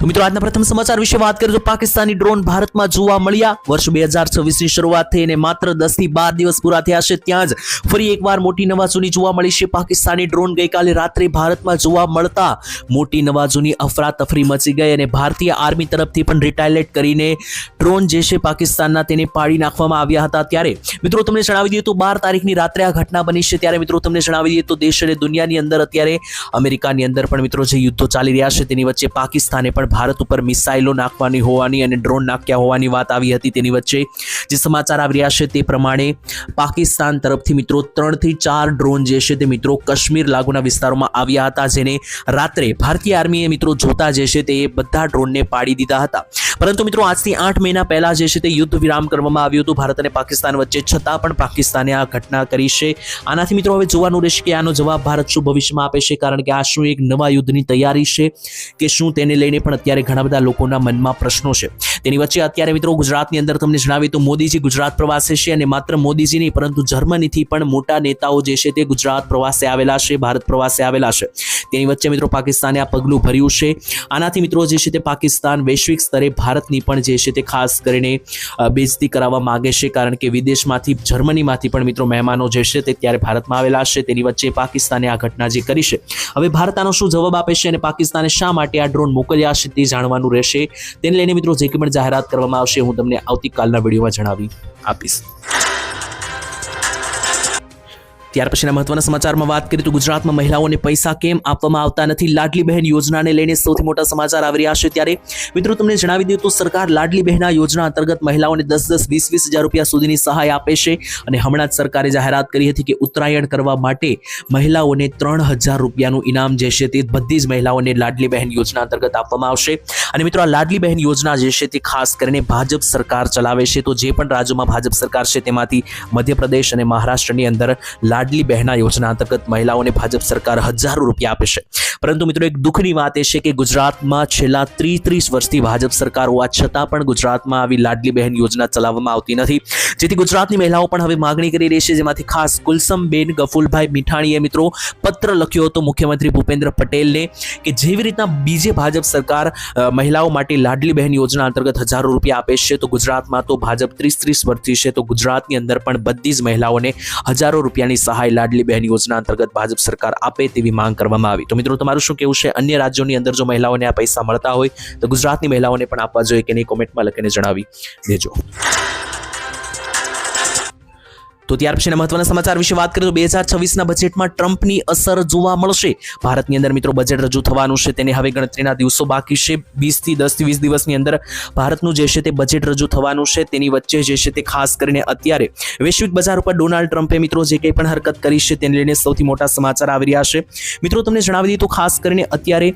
મિત્રો, આજના પ્રથમ સમાચાર વિશે વાત કરીએ તો પાકિસ્તાની ડ્રોન ભારતમાં જોવા મળ્યા. વર્ષ બે હજાર છવ્વીસની શરૂઆત થઈ અને માત્ર દસથી બાર દિવસ પૂરા થયા છે. ત્યાં જ ફરી એકવાર મોટી નવાજોની જોવા મળી છે. પાકિસ્તાની ડ્રોન ગઈકાલે રાત્રે ભારતમાં જોવા મળતા મોટી નવાજોની અફરાતફરી મચી ગઈ અને ભારતીય આર્મી તરફથી પણ રિટાયલેટ કરીને ડ્રોન જે છે પાકિસ્તાનના તેને પાડી નાખવામાં આવ્યા હતા. ત્યારે મિત્રો, તમને જણાવી દઈએ તો બાર તારીખની રાત્રે આ ઘટના બની છે. ત્યારે મિત્રો, તમને જણાવી દઈએ તો દેશ અને દુનિયાની અંદર અત્યારે અમેરિકાની અંદર પણ મિત્રો જે યુદ્ધો ચાલી રહ્યા છે, તેની વચ્ચે પાકિસ્તાને પણ ભારત ઉપર મિસાઇલો નાખવાની હોવાની અને ડ્રોન નાખ્યા હોવાની વાત આવી હતી તેની વચ્ચે. જે સમાચાર આવી રહ્યા છે તે પ્રમાણે પાકિસ્તાન તરફથી મિત્રો ત્રણથી ચાર ડ્રોન જે છે તે મિત્રો કાશ્મીર લાગુના વિસ્તારોમાં આવ્યા હતા, જેને રાત્રે ભારતીય આર્મીએ મિત્રો જોતા જે છે તે બધા ડ્રોનને પાડી દીધા હતા. પરંતુ મિત્રો આજથી આઠ મહિના પહેલા જે છે તે યુદ્ધ વિરામ કરવામાં આવ્યું હતું. ભારત અને પાકિસ્તાન વચ્ચે છતાં પણ પાકિસ્તાને આ ઘટના કરી છે. આનાથી મિત્રો હવે જોવાનું રહેશે કે આનો જવાબ ભારત શું ભવિષ્યમાં આપે છે, કારણ કે આ શું એક નવા યુદ્ધની તૈયારી છે કે શું તેને લઈને પણ અત્યારે ઘણા બધા લોકોના મનમાં પ્રશ્નો છે. તેની વચ્ચે અત્યારે મિત્રો ગુજરાતની અંદર તમને જણાવી તો મોદીજી ગુજરાત પ્રવાસે છે અને માત્ર મોદીજી નહીં, પરંતુ જર્મનીથી પણ મોટા નેતાઓ જે છે તે ગુજરાત પ્રવાસે આવેલા છે, ભારત પ્રવાસે આવેલા છે. તેની વચ્ચે મિત્રો પાકિસ્તાને આ પગલું ભર્યું છે. આનાથી મિત્રો જે છે તે પાકિસ્તાન વૈશ્વિક સ્તરે ભારતની પણ જે છે તે ખાસ કરીને બેઝતી કરાવવા માગે છે, કારણ કે વિદેશમાંથી, જર્મનીમાંથી પણ મિત્રો મહેમાનો જે છે તે ત્યારે ભારતમાં આવેલા છે. તેની વચ્ચે પાકિસ્તાને આ ઘટના જે કરી છે. હવે ભારત આનો શું જવાબ આપે છે અને પાકિસ્તાને શા માટે આ ડ્રોન મોકલ્યા છે તે જાણવાનું રહેશે. તેને લઈને મિત્રો જે કંઈ પણ જાહેરાત કરવામાં આવશે. હું તમને આવતીકાલના વિડીયોમાં જણાવી આપીશ. ત્યાર પછીના મહત્વના સમાચારમાં વાત કરીએ તો ગુજરાતમાં મહિલાઓને પૈસા કેમ આપવામાં આવતા નથી? લાડલી બહેન યોજનાને લઈને સૌથી મોટા સમાચાર આવી રહ્યા છે ત્યારે મિત્રો તમને જણાવી દઉં તો સરકાર લાડલી બહેના યોજના અંતર્ગત મહિલાઓને દસ દસ વીસ વીસ હજાર રૂપિયા સુધીની સહાય આપે છે અને હમણાં જ સરકારે જાહેરાત કરી હતી કે ઉત્તરાયણ કરવા માટે મહિલાઓને ત્રણ હજાર રૂપિયાનું ઇનામ જે છે તે બધી જ મહિલાઓને લાડલી બહેન યોજના અંતર્ગત આપવામાં આવશે. અને મિત્રો આ લાડલી બહેન યોજના જે છે તે ખાસ કરીને ભાજપ સરકાર ચલાવે છે. તો જે પણ રાજ્યોમાં ભાજપ સરકાર છે તેમાંથી મધ્યપ્રદેશ અને મહારાષ્ટ્રની અંદર લાડલી બહેના યોજના અંતર્ગત મહિલાઓને ભાજપ સરકાર હજારો રૂપિયા આપે છે. પરંતુ મિત્રો એક દુઃખની વાત એ છે કે ગુજરાતમાં છેલ્લા ત્રીસ ત્રીસ વર્ષથી ભાજપ સરકાર હોવા છતાં પણ ગુજરાતમાં આવી લાડલી બહેન યોજના ચલાવવામાં આવતી નથી. જેથી ગુજરાતની મહિલાઓ પણ હવે માગણી કરી રહી છે. જેમાંથી ખાસ કુલસમબેન ગફુલભાઈ મીઠાણીએ મિત્રો પત્ર લખ્યો હતો મુખ્યમંત્રી ભૂપેન્દ્ર પટેલને કે જેવી રીતના બીજે ભાજપ સરકાર મહિલાઓ માટે લાડલી બહેન યોજના અંતર્ગત હજારો રૂપિયા આપે છે, તો ગુજરાતમાં તો ભાજપ ત્રીસ ત્રીસ વર્ષથી છે, તો ગુજરાતની અંદર પણ બધી જ મહિલાઓને હજારો રૂપિયાની સહાય લાડલી બહેન યોજના અંતર્ગત ભાજપ સરકાર આપે તેવી માંગ કરવામાં આવી. તો મિત્રો, તમારું શું કેવું છે? અન્ય રાજ્યોની અંદર જો મહિલાઓને આ પૈસા મળતા હોય, તો ગુજરાતની મહિલાઓને પણ આપવા જોઈએ કે નહીં? કોમેન્ટમાં લખીને જણાવી દેજો. તો ત્યાર પછીના મહત્વના સમાચાર વિશે વાત કરીએ તો બે હજાર છવ્વીસના બજેટમાં ટ્રમ્પની અસર જોવા મળશે. ભારતની અંદર મિત્રો બજેટ રજૂ થવાનું છે, તેને હવે ગણતરીના દિવસો બાકી છે. વીસથી દસથી વીસ દિવસની અંદર ભારતનું જે છે તે બજેટ રજૂ થવાનું છે, તેની વચ્ચે જે છે તે ખાસ કરીને અત્યારે વૈશ્વિક બજાર ઉપર ડોનાલ્ડ ટ્રમ્પે મિત્રો જે કંઈ પણ હરકત કરી છે, તેને લઈને સૌથી મોટા સમાચાર આવી રહ્યા છે. મિત્રો તમને જણાવી દીધું ખાસ કરીને અત્યારે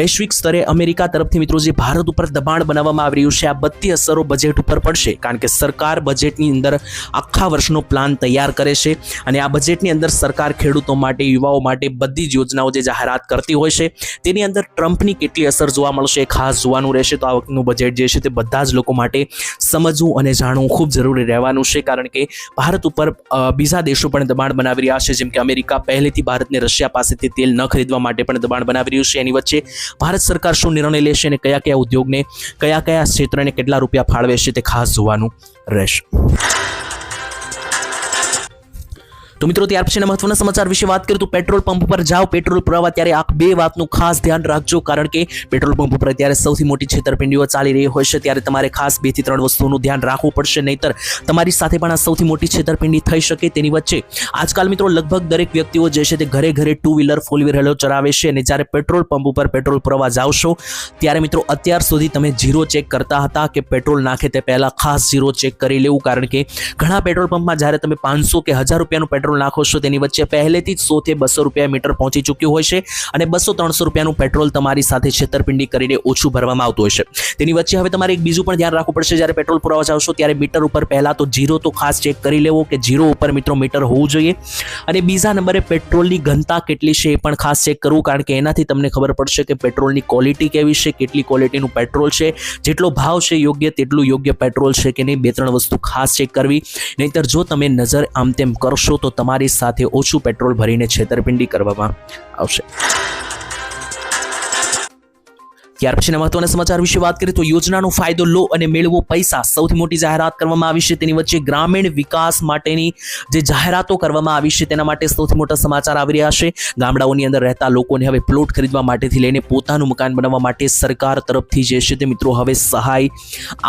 વૈશ્વિક સ્તરે અમેરિકા તરફથી મિત્રો જે ભારત ઉપર દબાણ બનાવવામાં આવી રહ્યું છે, આ બધી અસરો બજેટ ઉપર પડશે. કારણ કે સરકાર બજેટની અંદર આખા વર્ષનો પ્લાન તૈયાર કરે છે અને આ બજેટની અંદર સરકાર ખેડૂતો માટે, યુવાઓ માટે બધી જ યોજનાઓ જે જાહેરાત કરતી હોય છે, તેની અંદર ટ્રમ્પની કેટલી અસર જોવા મળશે ખાસ જોવાનું રહેશે. તો આ વખતનું બજેટ જે છે તે બધા જ લોકો માટે સમજવું અને જાણવું ખૂબ જરૂરી રહેવાનું છે, કારણ કે ભારત ઉપર બીજા દેશો પણ દબાણ બનાવી રહ્યા છે. જેમ કે અમેરિકા પહેલેથી ભારતને રશિયા પાસેથી તેલ ન ખરીદવા માટે પણ દબાણ બનાવી રહ્યું છે. એની વચ્ચે ભારત સરકાર શું નિર્ણય લેશે અને કયા કયા ઉદ્યોગને કયા કયા ક્ષેત્રને કેટલા રૂપિયા ફાળવે છે તે ખાસ જોવાનું રહેશે. તો મિત્રો, ત્યાર પછીના મહત્વના સમાચાર વિશે વાત કરીએ તો પેટ્રોલ પંપ પર જાઓ. પેટ્રોલ પુરાવા ત્યારે આ બે વાતનું ખાસ ધ્યાન રાખજો, કારણ કે પેટ્રોલ પંપ પર અત્યારે સૌથી મોટી છેતરપિંડીઓ ચાલી રહી હોય છે. ત્યારે તમારે ખાસ બેથી ત્રણ વસ્તુનું ધ્યાન રાખવું પડશે, નહીતર તમારી સાથે પણ આ સૌથી મોટી છેતરપિંડી થઈ શકે તેની વચ્ચે. આજકાલ મિત્રો, લગભગ દરેક વ્યક્તિઓ જે છે તે ઘરે ઘરે ટુ વ્હીલર ફોર વ્હીલર ચલાવે છે અને જ્યારે પેટ્રોલ પંપ ઉપર પેટ્રોલ પુરાવા જાઓ ત્યારે મિત્રો, અત્યાર સુધી તમે જીરો ચેક કરતા હતા કે પેટ્રોલ નાખે તે પહેલાં ખાસ જીરો ચેક કરી લેવું, કારણ કે ઘણા પેટ્રોલ પંપમાં જ્યારે તમે પાંચસો કે હજાર રૂપિયાનું પેટ્રોલ પેટ્રોલ નાખો છો, તેની વચ્ચે પહેલેથી જ સોથી બસો રૂપિયા મીટર પહોંચી ચૂક્યું હોય છે અને બસો ત્રણસો રૂપિયાનું પેટ્રોલ તમારી સાથે છેતરપિંડી કરીને ઓછું ભરવામાં આવતું હોય છે. તેની વચ્ચે હવે તમારે એક બીજું પણ ધ્યાન રાખવું પડશે. જ્યારે પેટ્રોલ પુરાવા જાવ છો, ત્યારે મીટર ઉપર પહેલાં તો જીરો તો ખાસ ચેક કરી લેવો કે જીરો ઉપર મિત્રો મીટર હોવું જોઈએ. અને બીજા નંબરે પેટ્રોલની ઘનતા કેટલી છે એ પણ ખાસ ચેક કરવું, કારણ કે એનાથી તમને ખબર પડશે કે પેટ્રોલની ક્વોલિટી કેવી છે, કેટલી ક્વોલિટીનું પેટ્રોલ છે, જેટલો ભાવ છે યોગ્ય, તેટલું યોગ્ય પેટ્રોલ છે કે નહીં, બે ત્રણ વસ્તુ ખાસ ચેક કરવી. નહીંતર જો તમે નજર આમ તેમ કરશો તો તમારી સાથે ઓછું પેટ્રોલ ભરીને છેતરપિંડી કરવામાં આવશે. ત્યાર પછીના મહત્વના સમાચાર વિશે વાત કરીએ તો યોજનાનો ફાયદો લો અને મેળવો પૈસા. સૌથી મોટી જાહેરાત કરવામાં આવી છે તેની વચ્ચે ગ્રામીણ વિકાસ માટેની જે જાહેરાતો કરવામાં આવી છે તેના માટે સૌથી મોટા સમાચાર આવી રહ્યા છે. ગામડાઓની અંદર રહેતા લોકોને હવે પ્લોટ ખરીદવા માટેથી લઈને પોતાનું મકાન બનાવવા માટે સરકાર તરફથી જે છે તે મિત્રો હવે સહાય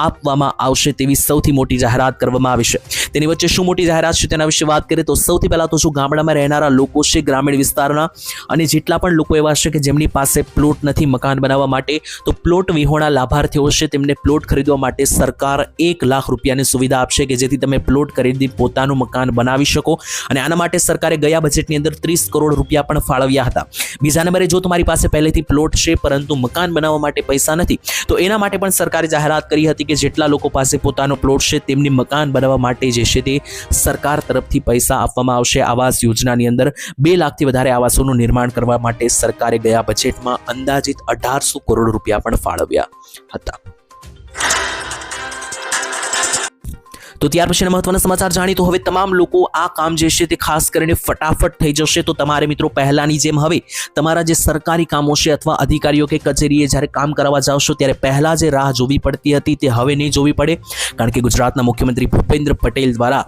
આપવામાં આવશે તેવી સૌથી મોટી જાહેરાત કરવામાં આવી છે. તેની વચ્ચે શું મોટી જાહેરાત છે તેના વિશે વાત કરીએ તો સૌથી પહેલાં તો શું ગામડામાં રહેનારા લોકો છે ગ્રામીણ વિસ્તારના અને જેટલા પણ લોકો એવા છે કે જેમની પાસે પ્લોટ નથી મકાન બનાવવા માટે તો પ્લોટ વિહોણા લાભાર્થીઓ છે, તેમને પ્લોટ ખરીદવા માટે સરકાર એક લાખ રૂપિયાની સુવિધા આપશે કે જેથી તમે પ્લોટ ખરીદી પોતાનું મકાન બનાવી શકો. અને આના માટે સરકારે ગયા બજેટની અંદર ત્રીસ કરોડ રૂપિયા પણ ફાળવ્યા હતા. બીજા નંબરે જો તમારી પાસે પહેલેથી પ્લોટ છે, પરંતુ મકાન બનાવવા માટે પૈસા નથી, તો એના માટે પણ સરકારે જાહેરાત કરી હતી કે જેટલા લોકો પાસે પોતાનો પ્લોટ છે, તેમની મકાન બનાવવા માટે જે છે તે સરકાર તરફથી પૈસા આપવામાં આવશે. આવાસ યોજનાની અંદર બે લાખથી વધારે આવાસોનું નિર્માણ કરવા માટે સરકારે ગયા બજેટમાં અંદાજિત અઢારસો કરોડ રૂપિયા પણ ફાળવ્યા હતા. તો ત્યાર પછીના મહત્વના સમાચાર જાણી તો હવે તમામ લોકો આ કામ જે છે તે ખાસ કરીને ફટાફટ થઈ જશે. તો તમારે મિત્રો પહેલાની જેમ હવે તમારા જે સરકારી કામો છે અથવા અધિકારીઓ કે કચેરીએ જ્યારે કામ કરાવવા જાઓ ત્યારે પહેલાં જે રાહ જોવી પડતી હતી તે હવે નહીં જોવી પડે. કારણ કે ગુજરાતના મુખ્યમંત્રી ભૂપેન્દ્ર પટેલ દ્વારા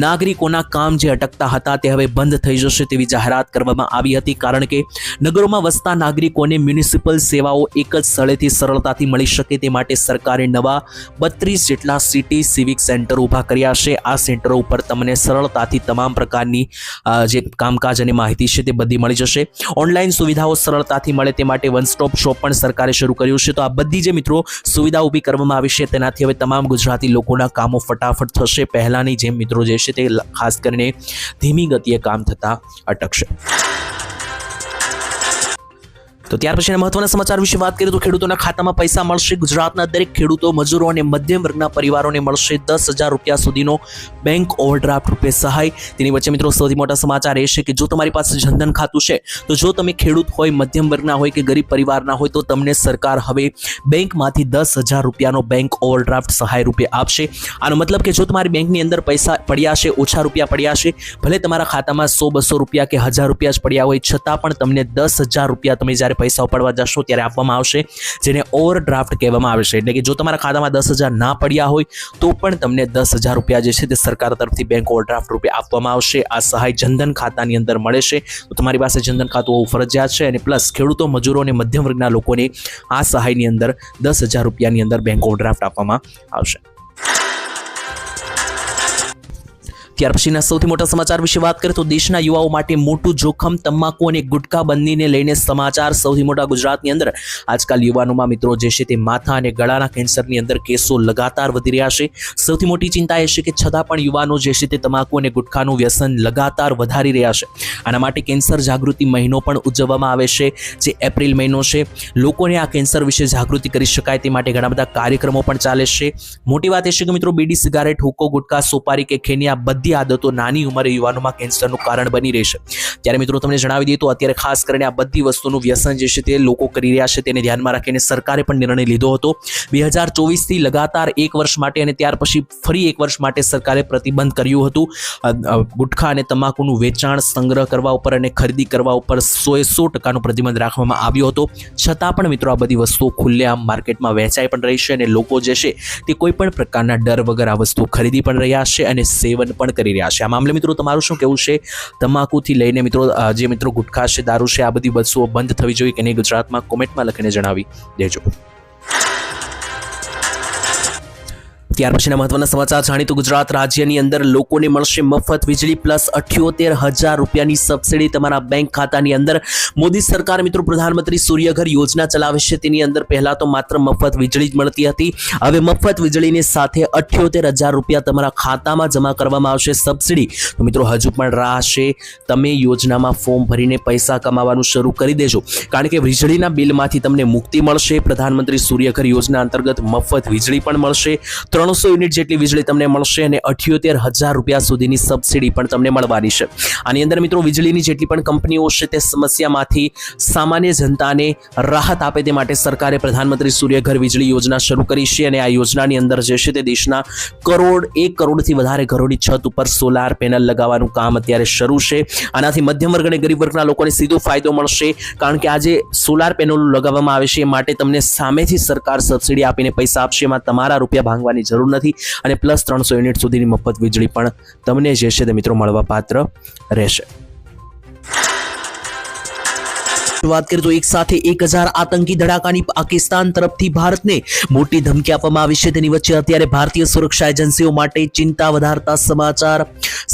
નાગરિકોના કામ જે અટકતા હતા તે હવે બંધ થઈ જશે તેવી જાહેરાત કરવામાં આવી હતી. કારણ કે નગરોમાં વસતા નાગરિકોને મ્યુનિસિપલ સેવાઓ એક જ સ્થળેથી સરળતાથી મળી શકે તે માટે સરકારે નવા બત્રીસ જેટલા સિટી સિવિક સેન્ટર ઊભા કર્યા છે. આ સેન્ટરો ઉપર તમને સરળતાથી તમામ પ્રકારની જે કામકાજ અને માહિતી છે તે બધી મળી જશે. ઓનલાઈન સુવિધાઓ સરળતાથી મળે તે માટે વન સ્ટોપ શોપ પણ સરકારે શરૂ કર્યું છે. તો આ બધી જે મિત્રો સુવિધા ઊભી કરવામાં આવી છે તેનાથી હવે તમામ ગુજરાતી લોકોના કામો ફટાફટ થશે. પહેલાંની જેમ મિત્રો જે છે તે ખાસ કરીને ધીમી ગતિએ કામ થતાં અટકશે. તો ત્યાર પછીના મહત્વના સમાચાર વિશે વાત કરીએ તો ખેડૂતોના ખાતામાં પૈસા મળશે. ગુજરાતના દરેક ખેડૂતો, મજૂરો અને મધ્યમ વર્ગના પરિવારોને મળશે દસ હજાર રૂપિયા સુધીનો બેંક ઓવરડ્રાફ્ટ રૂપે સહાય. તેની વચ્ચે મિત્રો સૌથી મોટા સમાચાર એ છે કે જો તમારી પાસે જનધન ખાતું છે, તો જો તમે ખેડૂત હોય, મધ્યમ વર્ગના હોય કે ગરીબ પરિવારના હોય, તો તમને સરકાર હવે બેંકમાંથી દસ હજાર રૂપિયાનો બેંક ઓવરડ્રાફ્ટ સહાય રૂપે આપશે. આનો મતલબ કે જો તમારી બેંકની અંદર પૈસા પડ્યા છે, ઓછા રૂપિયા પડ્યા છે, ભલે તમારા ખાતામાં સો, બસો રૂપિયા કે હજાર રૂપિયા જ પડ્યા હોય, છતાં પણ તમને દસ હજાર રૂપિયા તમે જ્યારે પૈસા ઉપાડવા જશો ત્યારે આપવામાં આવશે, જેને ઓવરડ્રાફ્ટ કહેવામાં આવે છે. એટલે કે જો તમારા ખાતામાં દસ હજાર ના પડ્યા હોય, તો પણ તમને દસ હજાર રૂપિયા જે છે તે સરકાર તરફથી બેંક ઓવરડ્રાફ્ટ રૂપે આપવામાં આવશે. આ સહાય જનધન ખાતાની અંદર મળે છે. તો તમારી પાસે જનધન ખાતું હોવું ફરજિયાત છે અને પ્લસ ખેડૂતો, મજૂરો અને મધ્યમ વર્ગના લોકોને આ સહાયની અંદર દસ હજાર રૂપિયાની અંદર બેંક ઓવરડ્રાફ્ટ આપવામાં આવશે. ત્યાર પછીના સૌથી મોટા સમાચાર વિશે વાત કરીએ તો દેશના યુવાઓ માટે મોટું જોખમ તમાકુ અને ગુટખા બંદીને લઈને સમાચાર સૌથી મોટા ગુજરાતની અંદર. આજકાલ યુવાનોમાં મિત્રો જે છે તે માથા અને ગળાના કેન્સરની અંદર કેસો લગાતાર વધી રહ્યા છે. સૌથી મોટી ચિંતા એ છે કે છતાં પણ યુવાનો જે છે તે તમાકુ અને ગુટખાનું વ્યસન લગાતાર વધારી રહ્યા છે. આના માટે કેન્સર જાગૃતિ મહિનો પણ ઉજવવામાં આવે છે, જે એપ્રિલ મહિનો છે. લોકોને આ કેન્સર વિશે જાગૃતિ કરી શકાય તે માટે ઘણા બધા કાર્યક્રમો પણ ચાલે છે. મોટી વાત એ છે કે મિત્રો, બીડી, સિગારેટ હુક્કો ગુટખા સોપારી કે ખેની આ બધી આદતો નાની ઉંમરે યુવાનોમાં કેન્સરનું કારણ બની રહેશે. ત્યારે મિત્રો તમને જણાવી દઈએ તો અત્યારે ખાસ કરીને આ બધી વસ્તુનું વ્યસન જે છે તે લોકો કરી રહ્યા છે તેને ધ્યાનમાં રાખીને સરકારે પણ નિર્ણય લીધો હતો. બે હજાર ચોવીસથી લગાતાર એક વર્ષ માટે અને ત્યાર પછી ફરી એક વર્ષ માટે સરકારે પ્રતિબંધ કર્યું હતું. ગુટખા અને તમાકુનું વેચાણ સંગ્રહ કરવા ઉપર અને ખરીદી કરવા ઉપર સોએ સો ટકાનો પ્રતિબંધ રાખવામાં આવ્યો હતો. છતાં પણ મિત્રો આ બધી વસ્તુઓ ખુલ્લેઆમ માર્કેટમાં વેચાઈ પણ રહી છે અને લોકો જે છે તે કોઈ પણ પ્રકારના ડર વગર આ વસ્તુ ખરીદી પણ રહ્યા છે અને સેવન પણ કરી રહ્યા છે. આ મામલે મિત્રો, તમારું શું કહેવું છે? તમાકુથી લઈને મિત્રો જે મિત્રો ગુટખા છે, દારૂ છે, આ બધી વસ્તુઓ બંધ થવી જોઈએ કે નહીં? ગુજરાતમાં કોમેન્ટમાં લખીને જણાવી દેજો. ત્યાર પછીના મહત્વના સમાચાર જાણીતું ગુજરાત રાજ્યની અંદર લોકોને મળશે મફત વીજળી પ્લસ અઠ્યોતેર હજાર રૂપિયાની સબસિડી તમારા બેંક ખાતાની અંદર. મોદી સરકાર મિત્રો પ્રધાનમંત્રી સૂર્યઘર યોજના ચલાવે છે. તેની અંદર પહેલા તો માત્ર મફત વીજળી જ મળતી હતી. હવે મફત વીજળીની સાથે અઠ્યોતેર હજાર રૂપિયા તમારા ખાતામાં જમા કરવામાં આવશે સબસિડી તો મિત્રો હજુ પણ રાહ છે તમે યોજનામાં ફોર્મ ભરીને પૈસા કમાવાનું શરૂ કરી દેજો. કારણ કે વીજળીના બિલમાંથી તમને મુક્તિ મળશે. પ્રધાનમંત્રી સૂર્યઘર યોજના અંતર્ગત મફત વીજળી પણ મળશે. ત્રણસો યુનિટ જેટલી વીજળી તમને મળશે અને અઠ્યોતેર હજાર રૂપિયા સુધીની સબસિડી પણ તમને મળવાની છે. આની અંદર મિત્રો વીજળીની જેટલી પણ કંપનીઓ છે તે સમસ્યામાંથી સામાન્ય જનતાને રાહત આપે તે માટે સરકારે પ્રધાનમંત્રી સૂર્યઘર વીજળી યોજના શરૂ કરી છે અને આ યોજનાની અંદર જે છે તે દેશના કરોડ એક કરોડથી વધારે ઘરોની છત ઉપર સોલાર પેનલ લગાવવાનું કામ અત્યારે શરૂ છે. આનાથી મધ્યમ વર્ગ અને ગરીબ વર્ગના લોકોને સીધો ફાયદો મળશે કારણ કે આજે સોલાર પેનલો લગાવવામાં આવે છે એ માટે તમને સામેથી સરકાર સબસિડી આપીને પૈસા આપશે એમાં તમારા રૂપિયા ભાંગવાની જરૂર નથી અને પ્લસ ત્રણસો યુનિટ સુધીની મફત વીજળી પણ તમને જે છે તે મિત્રો મળવા પાત્ર રહેશે. વાત કરીએ તો એક સાથે એક હજાર આતંકી ધડાકાની પાકિસ્તાન તરફથી ભારતને મોટી ધમકી આપવામાં આવી છે. તેની વચ્ચે અત્યારે ભારતીય સુરક્ષા એજન્સીઓ માટે ચિંતા વધારતા સમાચાર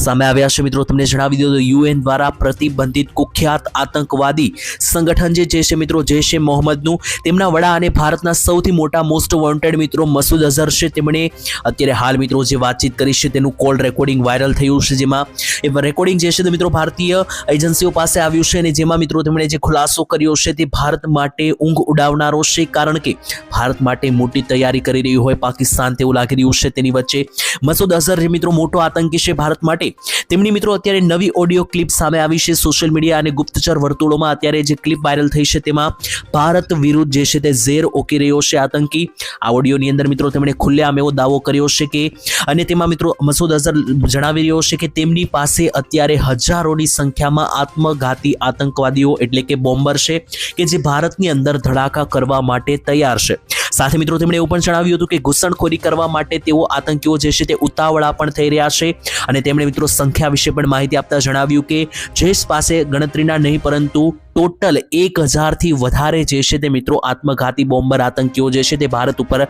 સામે આવ્યા છે. મિત્રો, તમને જણાવી દો તો યુએન દ્વારા પ્રતિબંધિત કુખ્યાત આતંકવાદી સંગઠન જે છે મિત્રો જૈશ એ મોહમ્મદનું. તેમના વડા અને ભારતના સૌથી મોટા મોસ્ટ વોન્ટેડ મિત્રો મસૂદ અઝહર છે. તેમણે અત્યારે હાલ મિત્રો જે વાતચીત કરી છે તેનું કોલ રેકોર્ડિંગ વાયરલ થયું છે, જેમાં એ રેકોર્ડિંગ જે છે તે મિત્રો ભારતીય એજન્સીઓ પાસે આવ્યું છે અને જેમાં મિત્રો તેમણે જે ખુલાસો કર્યો છે તે ભારત માટે ઊંઘ ઉડાવનારો છે કારણ કે ભારત માટે મોટી તૈયારી કરી રહ્યું હોય પાકિસ્તાન તેવું લાગી રહ્યું છે તેની વચ્ચે. મસૂદ અઝહર મિત્રો મોટો આતંકી છે ભારત માટે, તેમની મિત્રો અત્યારે નવી ઓડિયો ક્લિપ સામે આવી છે સોશિયલ મીડિયા અને ગુપ્તચર વર્તુળોમાં. અત્યારે જે ક્લિપ વાયરલ થઈ છે તેમાં ભારત વિરુદ્ધ જે છે તે ઝેર ઓકી રહ્યો છે આતંકી. આ ઓડિયોની અંદર મિત્રો તેમણે ખુલ્લેઆમ એવો દાવો કર્યો છે કે, અને તેમાં મિત્રો મસૂદ અઝહર જણાવી રહ્યો છે કે તેમની પાસે અત્યારે હજારોની સંખ્યામાં આત્મઘાતી આતંકવાદીઓ એટલે કે બોમ્બર છે કે જે ભારતની અંદર ધડાકા કરવા માટે તૈયાર છે. સાથે મિત્રો તેમણે એવું પણ જણાવ્યું હતું કે ઘૂસણખોરી કરવા માટે તેઓ આતંકીઓ જે છે તે ઉતાવળા પણ થઈ રહ્યા છે. અને તેમણે મિત્રો સંખ્યા વિશે પણ માહિતી આપતા જણાવ્યું કે જૈશ પાસે ગણતરીના નહીં, પરંતુ ટોટલ એક હજારથી વધારે જે છે તે મિત્રો આત્મઘાતી બોમ્બર આતંકીઓ જે છે તે ભારત ઉપર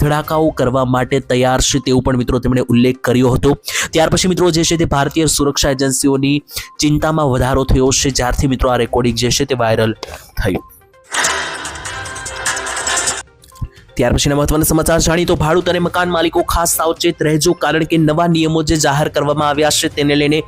ધડાકાઓ કરવા માટે તૈયાર છે તેવું પણ મિત્રો તેમણે ઉલ્લેખ કર્યો હતો. ત્યાર પછી મિત્રો જે છે તે ભારતીય સુરક્ષા એજન્સીઓની ચિંતામાં વધારો થયો છે, જ્યારથી મિત્રો આ રેકોર્ડિંગ જે છે તે વાયરલ થયું. ત્યાર પછીના મહત્વના સમાચાર જાણી તો ભાડુત અને મકાન માલિકો ખાસ સાવચેત રહેજો, કારણ કે નવા નિયમો જે જાહેર કરવામાં આવ્યા છે તેને લઈને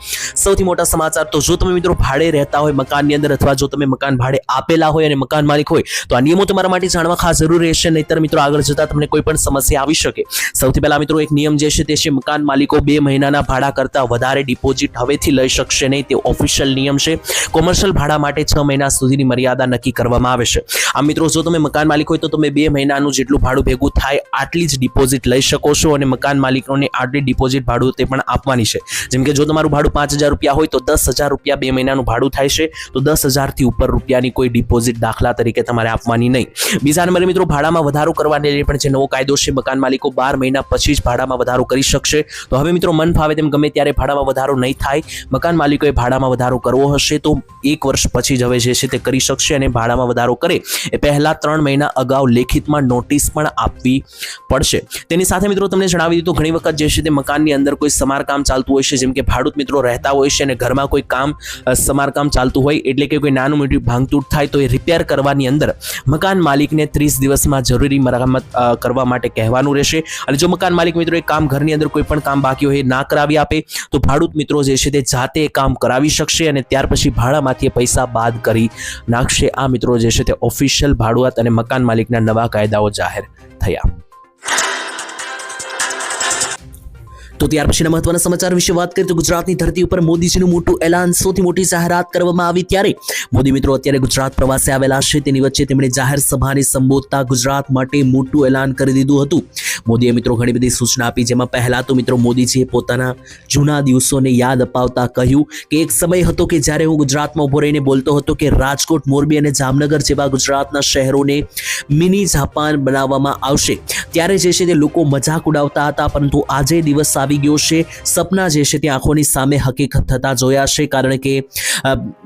સૌથી મોટા સમાચાર તો જો તમે મિત્રો ભાડે રહેતા હોય મકાનની અંદર અથવા જો તમે મકાન ભાડે આપેલા હોય અને મકાન માલિક હોય, તો આ નિયમો તમારા માટે જાણવા ખાસ જરૂરી રહેશે, નહીતર મિત્રો આગળ જતા તમને કોઈ પણ સમસ્યા આવી શકે. સૌથી પહેલા મિત્રો એક નિયમ જે છે તે છે મકાન માલિકો બે મહિનાના ભાડા કરતાં વધારે ડિપોઝિટ હવેથી લઈ શકશે નહીં, તે ઓફિશિયલ નિયમ છે. કોમર્શિયલ ભાડા માટે છ મહિના સુધીની મર્યાદા નક્કી કરવામાં આવે છે. આ મિત્રો જો તમે મકાન માલિક હોય તો તમે બે મહિનાનું જેટલું ભાડું ભેગું થાય, આટલી જ ડિપોઝિટ લઈ શકો છો અને મકાન માલિકોને આટલી ડિપોઝિટ ભાડું તે પણ આપવાની છે. જેમ કે જો તમારું ભાડું પાંચ હજાર રૂપિયા હોય, તો દસ હજાર રૂપિયા બે મહિનાનું ભાડું થાય છે. તો દસ હજારથી ઉપર રૂપિયાની કોઈ ડિપોઝિટ દાખલા તરીકે તમારે આપવાની નહીં. બીજા નંબરે મિત્રો, ભાડામાં વધારો કરવાને લઈને પણ જે નવો કાયદો છે, મકાન માલિકો બાર મહિના પછી જ ભાડામાં વધારો કરી શકશે. તો હવે મિત્રો, મન ફાવે તેમ ગમે ત્યારે ભાડામાં વધારો નહીં થાય. મકાન માલિકોએ ભાડામાં વધારો કરવો હશે તો એક વર્ષ પછી જ હવે જે છે તે કરી શકશે અને ભાડામાં વધારો કરે. એ પહેલાં ત્રણ મહિના અગાઉ લેખિતમાં નોટિસ પણ આપવી પડશે. તેની સાથે મિત્રો તમને જણાવી દીધું ઘણી વખત જે છે તે મકાનની અંદર કોઈ સમારકામ ચાલતું હોય છે, જેમ કે ભાડૂત મિત્રો રહેતા હોય છે અને ઘરમાં કોઈ કામ સમારકામ ચાલતું હોય, એટલે કે કોઈ નાનું મોટું ભાંગતૂટ થાય તો એ રિપેર કરવાની અંદર મકાન માલિકને ત્રીસ દિવસમાં જરૂરી મરામત કરવા માટે કહેવાનું રહેશે. અને જો મકાન માલિક મિત્રો એ કામ ઘરની અંદર કોઈ પણ કામ બાકી હોય ના કરાવી આપે, તો ભાડૂત મિત્રો જે છે તે જાતે કામ કરાવી શકશે અને ત્યાર પછી ભાડામાંથી પૈસા બાદ કરી નાખશે. આ મિત્રો જે છે તે ઓફિશિયલ ભાડુઆત અને મકાન માલિકના નવા કાયદાઓ જાહેર થયા. તો ત્યાર પછીના મહત્વના સમાચાર વિશે વાત કરીએ તો ગુજરાતની ધરતી ઉપર મોદીજીનું મોટું એલાન સૌથી મોટી જાહેરાત કરવામાં આવી ત્યારે મોદી મિત્રો અત્યારે ગુજરાત પ્રવાસે આવેલા છે. તેની વચ્ચે તેમણે જાહેર સભાને સંબોધતા ગુજરાત માટે મોટું એલાન કરી દીધું હતું. મોદીએ મિત્રો ઘણી બધી સૂચના આપી જેમાં પહેલા તો મિત્રો મોદીજીએ પોતાના જૂના દિવસોને યાદ અપાવતા કહ્યું કે એક સમય હતો કે જ્યારે હું ગુજરાતમાં ઊભો રહીને બોલતો હતો કે રાજકોટ, મોરબી અને જામનગર જેવા ગુજરાતના શહેરોને મિની જાપાન બનાવવામાં આવશે. ત્યારે જે છે તે લોકો મજાક ઉડાવતા હતા, પરંતુ આજે દિવસ આવી આવી ગયો છે. સપના જે છે તે આંખોની સામે હકીકત થતા જોયા છે. કારણ કે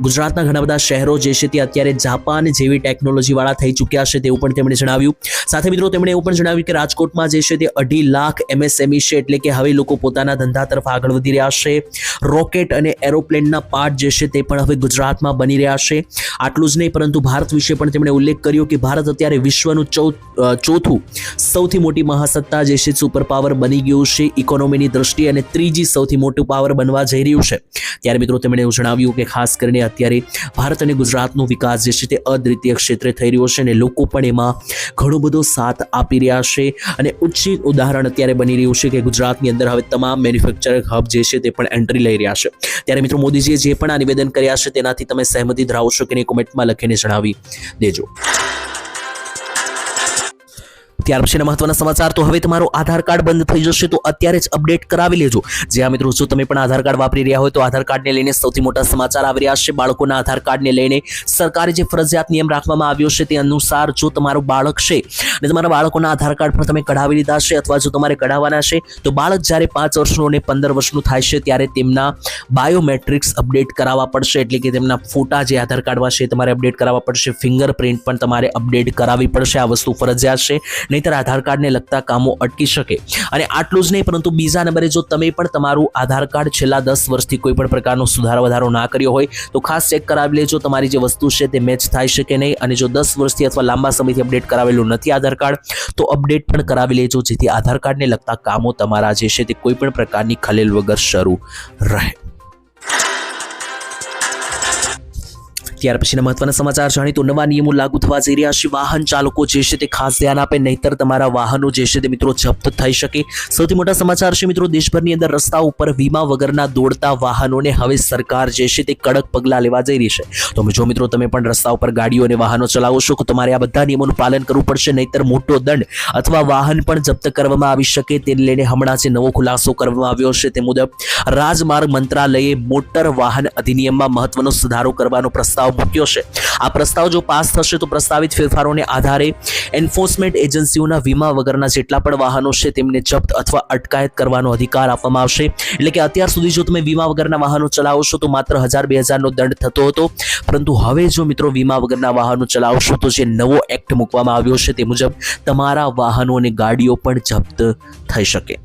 ગુજરાતના ઘણા બધા શહેરો જે છે તે અત્યારે જાપાન જેવી ટેકનોલોજીવાળા થઈ ચૂક્યા છે તેવું પણ તેમણે જણાવ્યું. સાથે મિત્રો, તેમણે એવું પણ જણાવ્યું કે રાજકોટમાં જે છે તે અઢી લાખ એમએસએમઈ છે એટલે કે હવે લોકો પોતાના ધંધા તરફ આગળ વધી રહ્યા છે. રોકેટ અને એરોપ્લેનના પાર્ટ જે છે તે પણ હવે ગુજરાતમાં બની રહ્યા છે. આટલું જ નહીં, પરંતુ ભારત વિશે પણ તેમણે ઉલ્લેખ કર્યો કે ભારત અત્યારે વિશ્વનું ચોથું સૌથી મોટી મહાસત્તા જે છે સુપર પાવર બની ગયું છે. ઇકોનોમીની દ્રષ્ટિએ અને ત્રીજી સૌથી મોટું પાવર બનવા જઈ રહ્યું છે. ત્યારે મિત્રો તેમણે એવું જણાવ્યું કે ખાસ કરીને અત્યારે ભારત અને ગુજરાતનો વિકાસ જે છે તે અદ્વિતીય ક્ષેત્રે થઈ રહ્યો છે અને લોકો પણ એમાં ઘણો બધો સાથ આપી રહ્યા છે અને ઉચિત ઉદાહરણ અત્યારે બની રહ્યું છે કે ગુજરાતની અંદર હવે તમામ મેન્યુફેક્ચરિંગ હબ જે છે તે પણ એન્ટ્રી લઈ રહ્યા છે. ત્યારે મિત્રો મોદીજીએ જે પણ આ નિવેદન કર્યા છે તેનાથી તમે સહેમતિ ધરાવો છો કે નહીં કોમેન્ટમાં લખીને જણાવી દેજો. ત્યાર પછીના મહત્વના સમાચાર તો હવે તમારો આધાર કાર્ડ બંધ થઈ જશે તો અત્યારે જ અપડેટ કરાવી લેજો. જે આ મિત્રો, જો તમે પણ આધાર કાર્ડ વાપરી રહ્યા હોય તો આધાર કાર્ડને લઈને સૌથી મોટા સમાચાર આવી રહ્યા છે. બાળકોના આધાર કાર્ડને લઈને સરકારે જે ફરજિયાત નિયમ રાખવામાં આવ્યો છે તે અનુસાર જો તમારું બાળક છે અને તમારા બાળકોના આધાર કાર્ડ પણ તમે કઢાવી લીધા છે અથવા જો તમારે કઢાવવાના છે, તો બાળક જ્યારે પાંચ વર્ષનું અને પંદર વર્ષનું થાય છે ત્યારે તેમના બાયોમેટ્રિક્સ અપડેટ કરાવવા પડશે. એટલે કે તેમના ફોટા જે આધાર કાર્ડમાં છે તમારે અપડેટ કરાવવા પડશે. ફિંગરપ્રિન્ટ પણ તમારે અપડેટ કરાવવી પડશે. આ વસ્તુ ફરજિયાત છે. નહીંતર આધાર કાર્ડને લગતા કામો અટકી શકે અને આટલું જ નહીં, પરંતુ બીજા નંબરે જો તમે પણ તમારું આધાર કાર્ડ છેલ્લા દસ વર્ષથી કોઈ પણ પ્રકારનો સુધાર વધારો ના કર્યો હોય, તો ખાસ ચેક કરાવી લેજો. તમારી જે વસ્તુ છે તે મેચ થાય છે કે નહીં અને જો દસ વર્ષથી અથવા લાંબા સમયથી અપડેટ કરાવેલું નથી આધાર કાર્ડ, તો અપડેટ પણ કરાવી લેજો, જેથી આધાર કાર્ડને લગતા કામો તમારા જે છે તે કોઈ પણ પ્રકારની ખલેલ વગર શરૂ રહે. ત્યાર પછીના મહત્વના સમાચાર જાણી તો નવા નિયમો લાગુ થવા જઈ રહ્યા છે. વાહન ચાલકો જે છે તે ખાસ ધ્યાન આપે, નહીતર તમારા વાહનો જે છે તે મિત્રો જપ્ત થઈ શકે. સૌથી મોટા સમાચાર છે મિત્રો, દેશભરની અંદર રસ્તા ઉપર વીમા વગરના દોડતા વાહનોને હવે સરકાર જે છે તે કડક પગલાં લેવા જઈ રહી છે. તો જો મિત્રો તમે પણ રસ્તા ઉપર ગાડીઓ અને વાહનો ચલાવો છો, તો તમારે આ બધા નિયમોનું પાલન કરવું પડશે. નહીતર મોટો દંડ અથવા વાહન પણ જપ્ત કરવામાં આવી શકે. તેને લઈને હમણાં જે નવો ખુલાસો કરવામાં આવ્યો છે. તે મુજબ રાજમાર્ગ મંત્રાલયે મોટર વાહન અધિનિયમમાં મહત્વનો સુધારો કરવાનો પ્રસ્તાવ મૂક્યો છે. આ પ્રસ્તાવ જો પાસ થશે તો પ્રસ્તાવિત ફેરફારોને આધારે એન્ફોર્સમેન્ટ એજન્સીઓના વીમા વગરના જેટલા પણ વાહનો છે તેમને જપ્ત અથવા અટકાયત કરવાનો અધિકાર આપવામાં આવશે. એટલે કે અત્યાર સુધી જો તમે વીમા વગરના વાહનો ચલાવો છો તો માત્ર હજાર બે હજારનો દંડ થતો હતો. પરંતુ હવે જો મિત્રો વીમા વગરના વાહનો ચલાવશો તો જે નવો એક્ટ મૂકવામાં આવ્યો છે તે મુજબ તમારા વાહનો અને ગાડીઓ પણ જપ્ત થઈ શકે.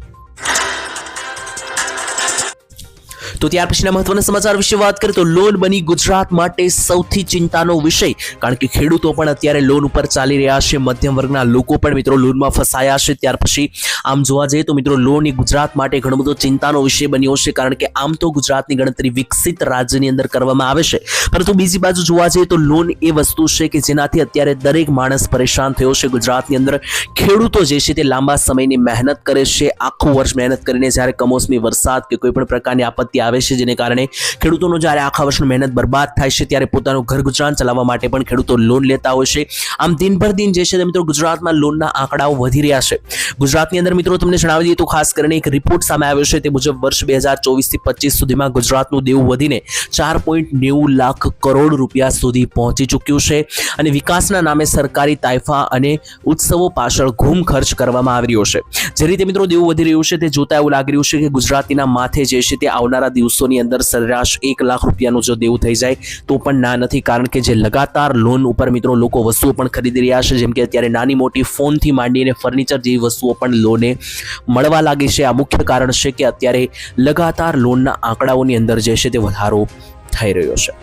તો ત્યાર પછીના મહત્વના સમાચાર વિશે વાત કરીએ તો લોન બની ગુજરાત માટે સૌથી ચિંતાનો વિષય. કારણ કે ખેડૂતો પણ અત્યારે લોન ઉપર ચાલી રહ્યા છે. મધ્યમ વર્ગના લોકો પણ મિત્રો લોનમાં ફસાયા છે. ત્યાર પછી આમ જોવા જઈએ તો મિત્રો લોન એ ગુજરાત માટે ઘણો બધો ચિંતાનો વિષય બન્યો છે. કારણ કે આમ તો ગુજરાતની ગણતરી વિકસિત રાજ્યની અંદર કરવામાં આવે છે. પરંતુ બીજી બાજુ જોવા જઈએ તો લોન એ વસ્તુ છે કે જેનાથી અત્યારે દરેક માણસ પરેશાન થયો છે. ગુજરાતની અંદર ખેડૂતો જે છે તે લાંબા સમયની મહેનત કરે છે. આખું વર્ષ મહેનત કરીને જ્યારે કમોસમી વરસાદ કે કોઈ પણ પ્રકારની આપત્તિ આવે છે, જેને કારણે ખેડૂતોનો જ્યારે આખા વર્ષની મહેનત બરબાદ થાય છે, ત્યારે પોતાનું ઘર ગુજરાન ચલાવવા માટે પણ ખેડૂતો લોન લેતા હોય છે. આમ દિન ભર દિન જે છે, મિત્રો, ગુજરાતમાં લોનના આંકડાઓ વધી રહ્યા છે. ગુજરાતની અંદર, મિત્રો, તમને જણાવી દઈએ તો ખાસ કરીને એક રિપોર્ટ સામે આવ્યો છે, તે મુજબ વર્ષ બે હજાર ચોવીસથી પચીસ સુધીમાં ગુજરાતનું દેવું વધીને ચાર પોઈન્ટ નેવું લાખ કરોડ રૂપિયા સુધી પહોંચી ચૂક્યું છે. અને વિકાસના નામે સરકારી તાયફા અને ઉત્સવો પાછળ ઘૂમ ખર્ચ કરવામાં આવી રહ્યો છે. જે રીતે, મિત્રો, દેવું વધી રહ્યું છે, તે જોતા એવું લાગી રહ્યું છે કે ગુજરાતીના માથે જે છે, તે આવનારા દિવસોની અંદર સરેરાશ એક લાખ રૂપિયાનું જો દેવું થઈ જાય, તો પણ ના નથી. કારણ કે જે લગાતાર લોન ઉપર મિત્રો લોકો વસ્તુઓ પણ ખરીદી રહ્યા છે, જેમ કે અત્યારે નાની મોટી ફોનથી માંડીને ફર્નિચર જેવી વસ્તુઓ પણ લોને મળવા લાગી છે. આ મુખ્ય કારણ છે કે અત્યારે લગાતાર લોનના આંકડાઓની અંદર જે છે તે વધારો થઈ રહ્યો છે.